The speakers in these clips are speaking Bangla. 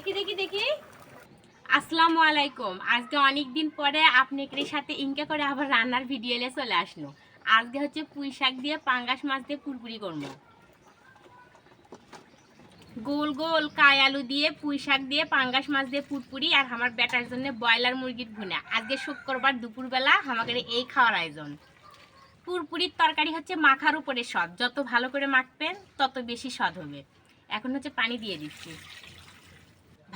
দেখি দেখি দেখি। আসসালামু আলাইকুম। আজকে অনেক দিন পরে আপনাদের সাথে ইনকা করে আবার রান্নার ভিডিও এলে চলে আসলো। আজকে হচ্ছে পুঁই শাক দিয়ে পাঙ্গাস মাছ দিয়ে পুরপুরি করব। গোল গোল কাই আলু দিয়ে পুঁই শাক দিয়ে পাঙ্গাস মাছ দিয়ে পুরপুরি আর আমার বেটার জন্য ব্রয়লার মুরগির ভুনা। আজকে শুক্রবার দুপুরবেলা আমাদের এই খাওয়ার আয়োজন। পুরপুরির তরকারি হচ্ছে মাখার উপরে স্বাদ। যত ভালো করে মাখবেন, তত বেশি স্বাদ হবে। এখন হচ্ছে পানি দিয়ে দিচ্ছি।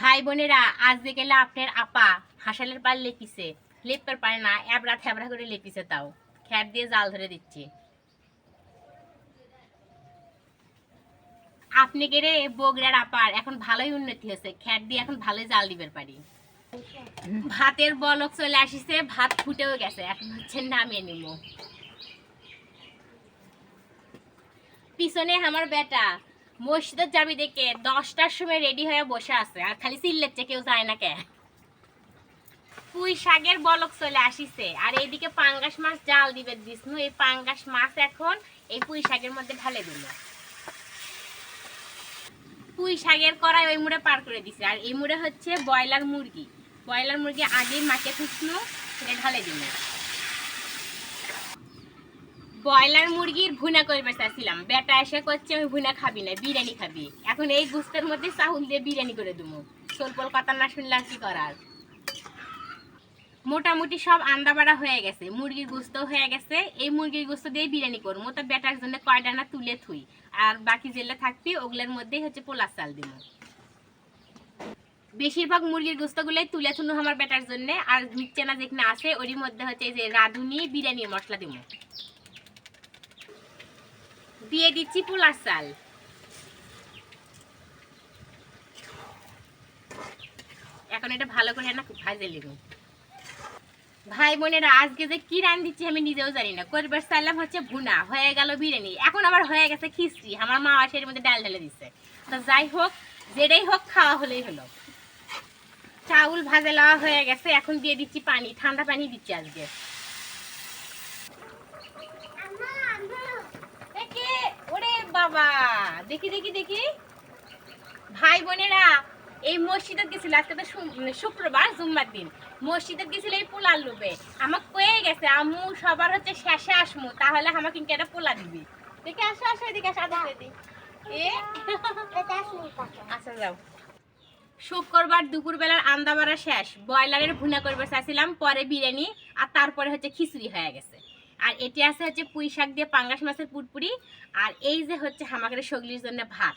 ভাই বোনেরা আজ গেলে আপনার আপা হাসালের পাল লেপিছে। লেপার পারে না, এবড়া থেবড়া করে লেপিছে তাও। খ্যাট দিয়ে জাল ধরে দিচ্ছি। আপনি গেলে বগড়ার আপার? এখন ভালোই উন্নতি হয়েছে। খ্যাট দিয়ে এখন ভালোই জাল দিবার পারি। ভাতের বলক চলে আসিছে, ভাত ফুটেও গেছে। এখন হচ্ছে নামিয়ে নিব পিছনে আমার বেটা। মসজিদের যাবি দেখে দশটার সময় রেডি হয়ে বসে আছে, আর খালি চিল্লেচ্ছে কেউ যায় না কে? পুঁই শাকের বলক চলে আসিছে, আর এইদিকে পাঙ্গাস মাছ জাল দিবে দিসনু এই পাঙ্গাস মাছ এখন এই পুঁই শাকের মধ্যে ঢালে দিল। পুঁই শাকের কড়াই ওই মুড়ে পার করে দিছে, আর এই মুড়ে হচ্ছে ব্রয়লার মুরগি। ব্রয়লার মুরগি আগেই মাকে খুঁজলো সেটা ঢালে দিল। ব্রয়লার মুরগির ভুনা করবে চাইছিলাম। বেটা এসে করছে আমি ভুনা খাবি না, বিরিয়ানি খাবি। এখন এই গুস্তের মধ্যে চাউল দিয়ে বিরিয়ানি করে দেবো সোলপল কথা না শুনলে কি করার? মোটামুটি সব আন্দা বাড়া হয়ে গেছে। মুরগির গোস্ত হয়ে গেছে। এই মুরগির গোস্ত দিয়ে বিরিয়ানি করব তো বেটার জন্য কয়টা না তুলে থুই। আর বাকি যেগুলো থাকবি, ওগুলোর মধ্যেই হচ্ছে পোলার চাল দিব বেশিরভাগ মুরগির গোস্তগুলোই তুলে থুনু আমার বেটার জন্য। আর মিচ্ছে না যেখানে আছে, ওরই মধ্যে হচ্ছে যে রাঁধুনি বিরিয়ানির মশলা দিব দিয়ে দিচ্ছি পোলার চাল। এখন এটা ভালো করে না ভাজে নিব। ভাই বোনেরা আজকে যে কি রান দিচ্ছি আমি নিজেও জানি না। করবার চাইলাম হচ্ছে ভুনা, হয়ে গেল বিরিয়ানি। এখন আবার হয়ে গেছে খিচড়ি। আমার মা আসে এর মধ্যে ডাল ঢেলে দিচ্ছে তো যাই হোক, যেটাই হোক খাওয়া হলেই হলো। চাউল ভাজে লওয়া হয়ে গেছে। এখন দিয়ে দিচ্ছি পানি, ঠান্ডা পানি দিচ্ছি আজকে। দেখি দেখি দেখি। ভাই বোনেরা, এই মসজিদে গেছিল, আজকে তো মানে শুক্রবার, জুম্মার দিন। মসজিদে গেছিল এই পোলার লোভে। আমাকে কয়ে গেছে, আম্মু, সবার হচ্ছে শেষে আসমু, তাহলে আমাকে কিন্তু একটা পোলা দিবি। দেখে, আসো আসো এদিকে, আসো আচ্ছা যাও। শুক্রবার দুপুরবেলার আন্দাবাড়া শেষ। ব্রয়লারের ভুনা করবে চাইছিলাম, পরে বিরিয়ানি, আর তারপরে হচ্ছে খিচুড়ি হয়ে গেছে। আর এটি আছে হচ্ছে পুঁই শাক দিয়ে পাঙ্গাস মাছের পুরপুরি, আর এই যে হচ্ছে হামাকের সগলির জন্য ভাত।